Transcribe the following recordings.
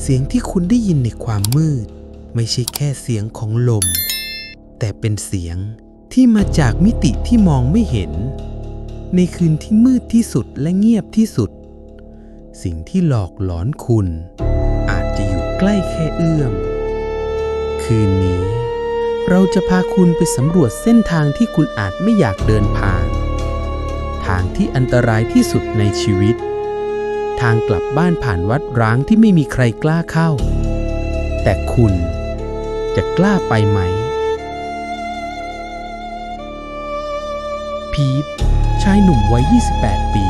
เสียงที่คุณได้ยินในความมืด ไม่ใช่แค่เสียงของลม แต่เป็นเสียงที่มาจากมิติที่มองไม่เห็น ในคืนที่มืดที่สุดและเงียบที่สุด สิ่งที่หลอกหลอนคุณ อาจจะอยู่ใกล้แค่เอื้อม คืนนี้ เราจะพาคุณไปสำรวจเส้นทางที่คุณอาจไม่อยากเดินผ่าน ทางที่อันตรายที่สุดในชีวิต ทางกลับบ้านผ่านวัดร้างที่ไม่มีใครกล้าเข้า แต่คุณจะกล้าไปไหม พีทชายหนุ่มวัย 28 ปี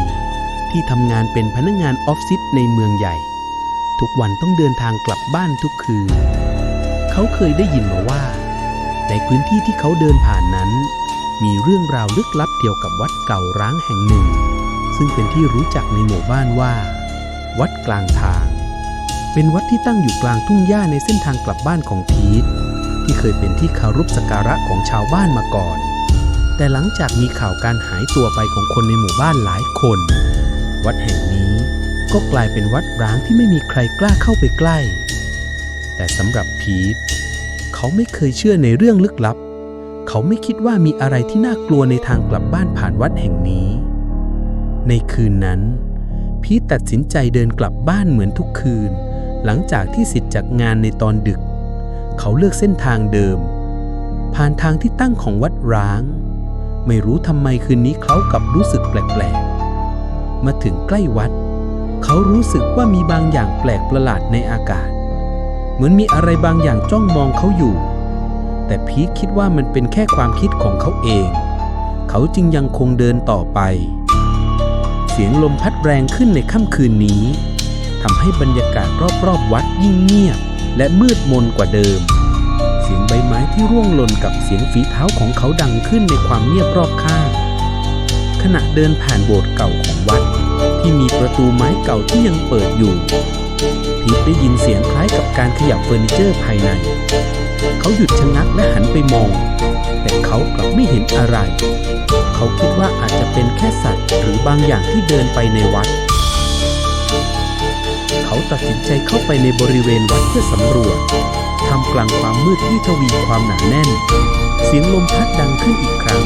ที่ทำงานเป็นพนักงานออฟฟิศในเมืองใหญ่ ทุกวันต้องเดินทางกลับบ้านทุกคืน เขาเคยได้ยินมาว่า ในพื้นที่ที่เขาเดินผ่านนั้น มีเรื่องราวลึกลับเกี่ยวกับวัดเก่าร้างแห่งหนึ่ง ซึ่งเป็นที่รู้จักในหมู่บ้านว่า วัดกลางทาง เป็นวัดที่ตั้งอยู่กลางทุ่งหญ้าในเส้นทางกลับบ้านของพีทที่เคยเป็นที่คารพสักการะของชาวบ้านมาก่อน แต่หลังจากมีข่าวการหายตัวไปของคนในหมู่บ้านหลายคน วัดแห่งนี้ก็กลายเป็นวัดร้างที่ไม่มีใครกล้าเข้าไปใกล้ แต่สำหรับพีทเขาไม่เคยเชื่อในเรื่องลึกลับ เขาไม่คิดว่ามีอะไรที่น่ากลัวในทางกลับบ้านผ่านวัดแห่งนี้ ในคืนนั้น พีทตัดสินใจเดินกลับบ้านเหมือนทุกคืน หลังจากที่เสร็จจากงานในตอนดึก เขาเลือกเส้นทางเดิม ผ่านทางที่ตั้งของวัดร้าง ไม่รู้ทำไมคืนนี้เขากับรู้สึกแปลกๆ มาถึงใกล้วัด เขารู้สึกว่ามีบางอย่างแปลกประหลาดในอากาศ เหมือนมีอะไรบางอย่างจ้องมองเขาอยู่ แต่พีทคิดว่ามันเป็นแค่ความคิดของเขาเอง เขาจึงยังคงเดินต่อไป สียงลมพัดแรงขึ้นในค่ำคืนนี้ทำให้บรรยากาศรอบๆวัดยิ่งเงียบ และมืดมนกว่าเดิม เสียงใบไม้ที่ร่วงหล่นกับเสียงฝีเท้าของเขาดังขึ้นในความเงียบรอบข้าง ขณะเดินผ่านโบสถ์เก่าของวัด ที่มีประตูไม้เก่าที่ยังเปิดอยู่พีทได้ยินเสียงคล้ายกับการขยับเฟอร์นิเจอร์ภายใน เขาหยุดชะงักและหันไปมอง แต่เขากลับไม่เห็นอะไร เขาคิดว่าอา แค่สัตว์หรือบางอย่างที่เดินไปในวัด เขาตัดสินใจเข้าไปในบริเวณวัดเพื่อสำรวจทำกลางความมืดที่ทวีความหนาแน่น เสียงลมพัดดังขึ้นอีกครั้ง